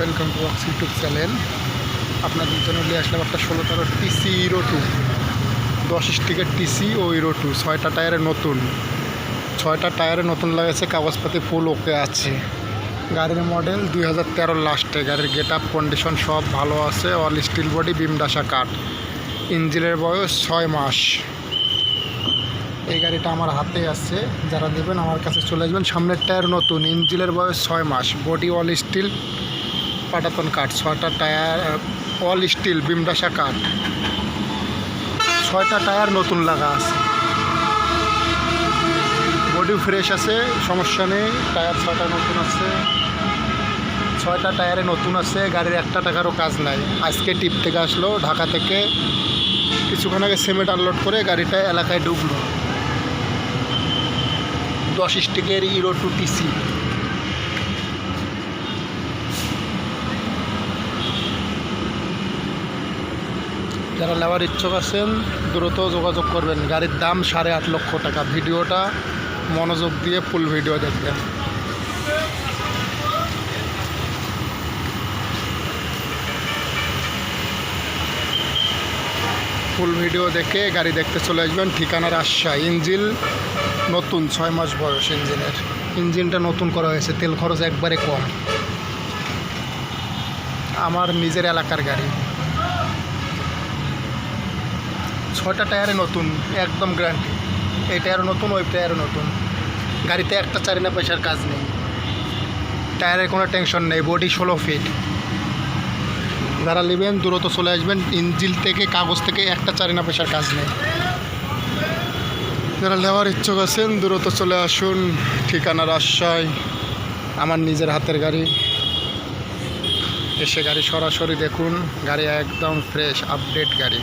Welcome to Wax YouTube channel. আপনাদের জন্য নিয়ে আসলাম একটা ষোলো তেরো টিসি ইরো টু দশ স্টিকের টিসি ও ইরো টু ছয়টা টায়ারে নতুন। ছয়টা টায়ারে নতুন লাগাইছে, কাগজপাতি ফুল ওকে আছে। গাড়ির মডেল দুই হাজার তেরোর লাস্টে গাড়ির গেট আপ কন্ডিশন সব ভালো আছে অল স্টিল বডি বিম ডাসা কাঠ। ইঞ্জিনের বয়স ছয় মাস। এই গাড়িটা আমার হাতে আছে। যারা নেবেন আমার কাছে চলে আসবেন, সামনের টায়ার নতুন, ইঞ্জিনের বয়স ছয় মাস। বডি অল স্টিল পাটাতন কাঠ, ছয়টা টায়ার অল স্টিল বিমডাসা কাঠ। ছয়টা টায়ার নতুন লাগা আছে। বডি ফ্রেশ আছে, সমস্যা নেই, টায়ার ছয়টা নতুন আছে। ছয়টা টায়ারে নতুন আছে, গাড়ির একটা টাকারও কাজ নাই। আজকে টিপ থেকে আসলো, ঢাকা থেকে কিছুক্ষণ আগে সিমেন্ট আনলোড করে গাড়িটা এলাকায় ঢুকলো। দশ স্টিকের ইরো টু টিসি যারা নেওয়ার ইচ্ছুক আছেন, দ্রুত যোগাযোগ করবেন। গাড়ির দাম সাড়ে আট লক্ষ টাকা। ভিডিওটা মনোযোগ দিয়ে ফুল ভিডিও দেখবেন। ফুল ভিডিও দেখে গাড়ি দেখতে চলে আসবেন। ঠিকানা রাজশাহী ইঞ্জিল নতুন ছয় মাস বয়স ইঞ্জিনের। ইঞ্জিনটা নতুন করা হয়েছে। তেল খরচ একবারে কম। আমার নিজের এলাকার গাড়ি। ছয়টা টায়ারে নতুন, একদম গ্যারান্টি এই টায়ারও নতুন, ওই টায়ারও নতুন। গাড়িতে একটা চারিনা পয়সার কাজ নেই। টায়ারের কোনো টেনশন নেই বডি ষোলো ফিট যারা নেবেন, দ্রুত চলে আসবেন। ইঞ্জিল থেকে, কাগজ থেকে একটা চারিনা পয়সার কাজ নেই। যারা নেওয়ার ইচ্ছুক আছেন, দ্রুত চলে আসুন। ঠিকানা রাজশাহী। আমার নিজের হাতের গাড়ি। এসে গাড়ি সরাসরি দেখুন। গাড়ি একদম ফ্রেশ আপডেট গাড়ি।